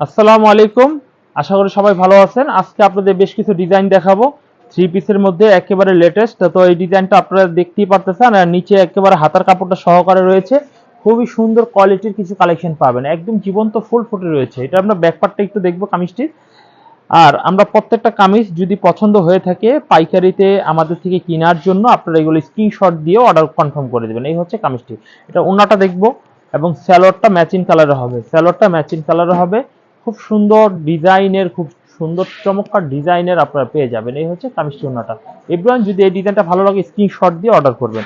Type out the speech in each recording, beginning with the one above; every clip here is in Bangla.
আসসালামু আলাইকুম। আশা করি সবাই ভালো আছেন। আজকে আপনাদের বেশ কিছু ডিজাইন দেখাবো। থ্রি পিসের মধ্যে একেবারে লেটেস্ট তো এই ডিজাইনটা আপনারা দেখতেই পারতেছেন। আর নিচে একেবারে হাতার কাপড়টা সহকারে রয়েছে। খুবই সুন্দর কোয়ালিটির কিছু কালেকশন পাবেন। একদম জীবন্ত ফুল ফুটে রয়েছে। এটা আমরা ব্যাকপার্টটা একটু দেখব কামিজটির। আর আমরা প্রত্যেকটা কামিজ যদি পছন্দ হয়ে থাকে, পাইকারিতে আমাদের থেকে কেনার জন্য আপনারা এগুলো স্ক্রিনশট দিয়ে অর্ডার কনফার্ম করে দেবেন। এই হচ্ছে কামিজটি। এটা ওনাটা দেখব। এবং স্যালোয়ারটা ম্যাচিং কালারে হবে। স্যালোয়ারটা ম্যাচিং কালারে হবে। খুব সুন্দর ডিজাইনের, খুব সুন্দর চমৎকার ডিজাইনের আপনারা পেয়ে যাবেন। এই হচ্ছে কামিজটি ওনাটা। এভরিওয়ান যদি এই ডিজাইনটা ভালো লাগে স্ক্রিনশট দিয়ে অর্ডার করবেন।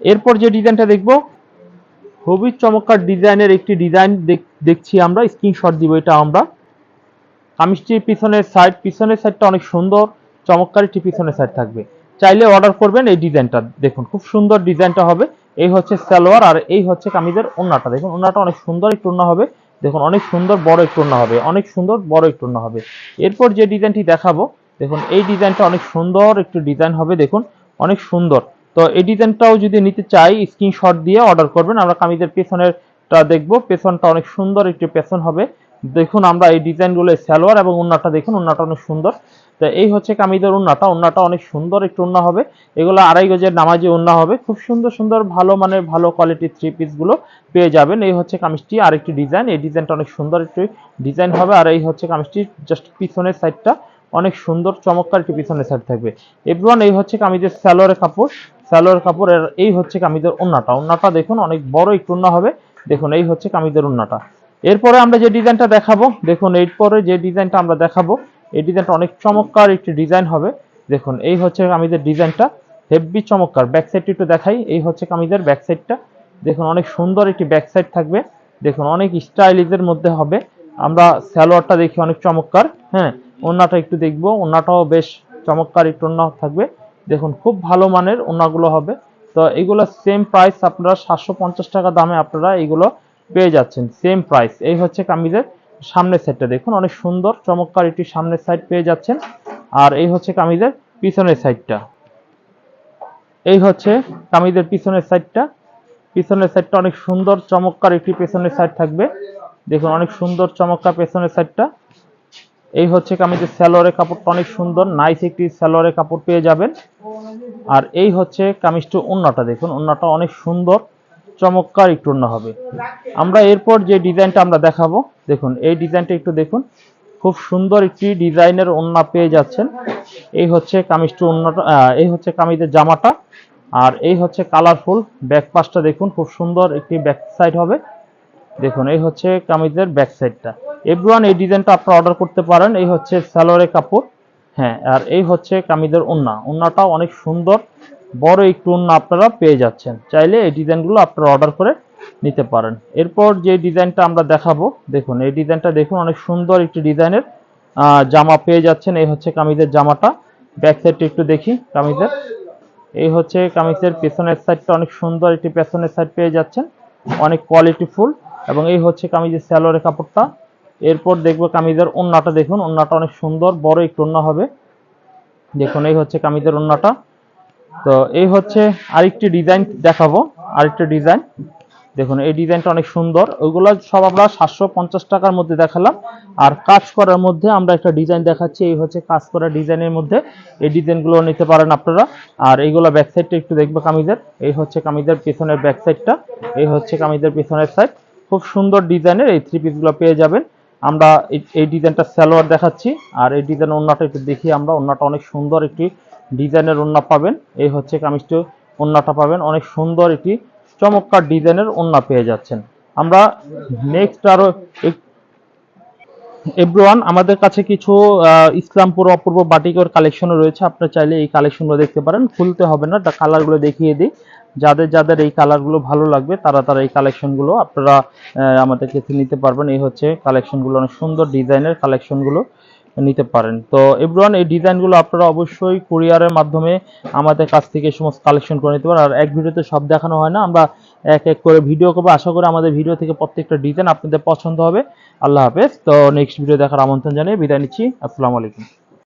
এরপর যে ডিজাইনটা দেখব, খুবই চমৎকার ডিজাইনের একটি ডিজাইন দেখছি আমরা স্ক্রিনশট দিব এটা আমরা। কামিজটির পিছনের সাইড পিছনের সাইডটা অনেক সুন্দর, চমৎকার একটি পিছনের সাইড থাকবে। চাইলে অর্ডার করবেন এই ডিজাইনটা। দেখুন, খুব সুন্দর ডিজাইনটা হবে। এই হচ্ছে সালোয়ার আর এই হচ্ছে কামিজের ওন্নাটা। দেখুন, ওন্নাটা অনেক সুন্দর একটু ওন্না হবে। দেখুন, অনেক সুন্দর বড় একটু হবে, অনেক সুন্দর বড় একটু হবে। এরপর যে ডিজাইনটি দেখাবো, দেখুন, এই ডিজাইনটা অনেক সুন্দর একটু ডিজাইন হবে, দেখুন, অনেক সুন্দর। তো এই ডিজাইনটাও যদি নিতে চাই, স্ক্রিনশট দিয়ে অর্ডার করবেন, আমরা কামিজের পেছনেরটা দেখব, পেছনটা অনেক সুন্দর একটু পেছন হবে। দেখুন, আমরা এই ডিজাইনগুলো স্যালোয়ার এবং উন্নাটা দেখুন উন্নাটা অনেক সুন্দর। তো এই হচ্ছে কামিদের উন্নাটা। উন্নাটা অনেক সুন্দর একটু উন্না হবে। এগুলো আড়াই গজের নামাজি উন্না হবে। খুব সুন্দর সুন্দর, ভালো মানে ভালো কোয়ালিটির থ্রি পিসগুলো পেয়ে যাবেন। এই হচ্ছে কামিজটি, আরেকটি ডিজাইন এই ডিজাইনটা অনেক সুন্দর একটি ডিজাইন হবে। আর এই হচ্ছে কামিজটি জাস্ট পিছনের সাইডটা অনেক সুন্দর, চমৎকার একটি পিছনের সাইড থাকবে। এভরিওয়ান এই হচ্ছে কামিজের স্যালোয়ারের কাপড়। স্যালোয়ার কাপড়ের এই হচ্ছে কামিজের উন্নাটা। উন্নাটা দেখুন, অনেক বড় একটু উন্না হবে। দেখুন, এই হচ্ছে কামিজের উন্নাটা। এরপরে আমরা যে ডিজাইনটা দেখাবো, দেখুন, এরপরে যে ডিজাইনটা আমরা দেখাবো এই ডিজাইনটা অনেক চমৎকার একটি ডিজাইন হবে। দেখুন, এই হচ্ছে কামিজের ডিজাইনটা। হেভি চমৎকার। ব্যাক সাইডটা একটু দেখাই। এই হচ্ছে কামিজের ব্যাক সাইডটা দেখুন, অনেক সুন্দর একটি ব্যাক সাইড থাকবে। দেখুন, অনেক স্টাইলিজের মধ্যে হবে। আমরা স্যালোয়ারটা দেখি অনেক চমৎকার। হ্যাঁ ওন্নাটা একটু দেখব। ওন্নাটাও বেশ চমৎকার একটু ওন্না থাকবে। দেখুন, খুব ভালো মানের ওন্নাগুলো হবে। তো এগুলো সেম প্রাইস আপনারা সাতশো পঞ্চাশ টাকা দামে আপনারা এগুলো পেয়ে যাচ্ছেন। সেম প্রাইস এই হচ্ছে কামিজের সামনের সাইডটা দেখুন, অনেক সুন্দর, চমৎকার একটি সামনের সাইড পেয়ে যাচ্ছেন। আর এই হচ্ছে কামিজের পিছনের সাইডটা। এই হচ্ছে কামিজের পিছনের সাইডটা। পিছনের সাইডটা অনেক সুন্দর, চমৎকার একটি পেছনের সাইড থাকবে। দেখুন, অনেক সুন্দর, চমৎকার পেছনের সাইডটা। এই হচ্ছে কামিজের স্যালোয়ারের কাপড়টা অনেক সুন্দর নাইস একটি স্যালোয়ারের কাপড় পেয়ে যাবেন। আর এই হচ্ছে কামিজটি ওন্নাটা দেখুন ওন্নাটা অনেক সুন্দর। চমৎকার একটু অন্য হবে। আমরা এরপর যে ডিজাইনটা আমরা দেখাবো, দেখুন, এই ডিজাইনটা একটু দেখুন। খুব সুন্দর একটি ডিজাইনের ওন্না পেয়ে যাচ্ছেন। এই হচ্ছে কামিজটি ওন্নাটা এই হচ্ছে কামিজের জামাটা। আর এই হচ্ছে কালারফুল ব্যাক পাশটা দেখুন, খুব সুন্দর একটি ব্যাক সাইড হবে। দেখুন, এই হচ্ছে কামিজের ব্যাক সাইডটা। এভরিওয়ান, এই ডিজাইনটা আপনারা অর্ডার করতে পারেন। এই হচ্ছে স্যালোয়ারের কাপড়। হ্যাঁ আর এই হচ্ছে কামিজের ওন্না ওন্নাটাও অনেক সুন্দর। বড় একটু ওন্না আপনারা পেয়ে যাচ্ছেন। চাইলে এই ডিজাইনগুলো আপনারা অর্ডার করে নিতে পারেন। এরপর যে ডিজাইনটা আমরা দেখাবো, দেখুন, এই ডিজাইনটা দেখুন, অনেক সুন্দর একটি ডিজাইনের জামা পেয়ে যাচ্ছেন। এই হচ্ছে কামিজের জামাটা। ব্যাক সাইডটা একটু দেখি কামিজের। এই হচ্ছে কামিজের পেছনের সাইডটা, অনেক সুন্দর একটি পেছনের সাইড পেয়ে যাচ্ছেন। অনেক কোয়ালিটিফুল এবং এই হচ্ছে কামিজের স্যালোয়ারের কাপড়টা। এরপর দেখব কামিজের ওন্নাটা। দেখুন, ওন্নাটা অনেক সুন্দর, বড় একটু ওন্না হবে। দেখুন, এই হচ্ছে কামিজের ওন্নাটা। তো এই হচ্ছে আরেকটি ডিজাইন দেখাবো, আরেকটি ডিজাইন। দেখুন, এই ডিজাইনটা অনেক সুন্দর। ওইগুলো সব আমরা সাতশো পঞ্চাশ টাকার মধ্যে দেখালাম। আর কাজ করার মধ্যে আমরা একটা ডিজাইন দেখাচ্ছি, এই হচ্ছে কাজ করা ডিজাইনের মধ্যে। এই ডিজাইনগুলো নিতে পারেন আপনারা। আর এইগুলো ব্যাক সাইডটা একটু দেখব কামিজের। এই হচ্ছে কামিজের পেছনের ব্যাক সাইডটা এই হচ্ছে কামিজের পেছনের সাইড খুব সুন্দর ডিজাইনের এই থ্রি পিসগুলো পেয়ে যাবেন। আমরা এই ডিজাইনটা স্যালোয়ার দেখাচ্ছি। আর এই ডিজাইন ওন্নাটা একটু দেখি আমরা। অন্যটা অনেক সুন্দর একটি ডিজাইনের ওন্না পাবেন। এই হচ্ছে কামিজটি ওন্নাটা পাবেন। অনেক সুন্দর একটি চমৎকার ডিজাইনের ওন্না পেয়ে যাচ্ছেন। আমরা নেক্সট আরও এভরিওয়ান আমাদের কাছে কিছু ইসলামপুর অপূর্ব বাটিকের কালেকশনও রয়েছে। আপনারা চাইলে এই কালেকশনগুলো দেখতে পারেন। খুলতে হবে না কালারগুলো দেখিয়ে দিই। যাদের যাদের এই কালারগুলো ভালো লাগবে, তারা তারা এই কালেকশনগুলো আপনারা আমাদের কাছে নিতে পারবেন। এই হচ্ছে কালেকশনগুলো অনেক সুন্দর ডিজাইনের কালেকশনগুলো নিতে পারেন। তো এভরিওয়ান, এই ডিজাইনগুলো আপনারা অবশ্যই কুরিয়ারের মাধ্যমে আমাদের কাছ থেকে সমস্ত কালেকশন করে নিতে পারেন। আর এক ভিডিওতে সব দেখানো হয় না, আমরা এক এক করে ভিডিও করব। আশা করি আমাদের ভিডিও থেকে প্রত্যেকটা ডিজাইন আপনাদের পছন্দ হবে। আল্লাহ হাফেজ। তো নেক্সট ভিডিও দেখার আমন্ত্রণ জানিয়ে বিদায় নিচ্ছি। আসসালামু আলাইকুম।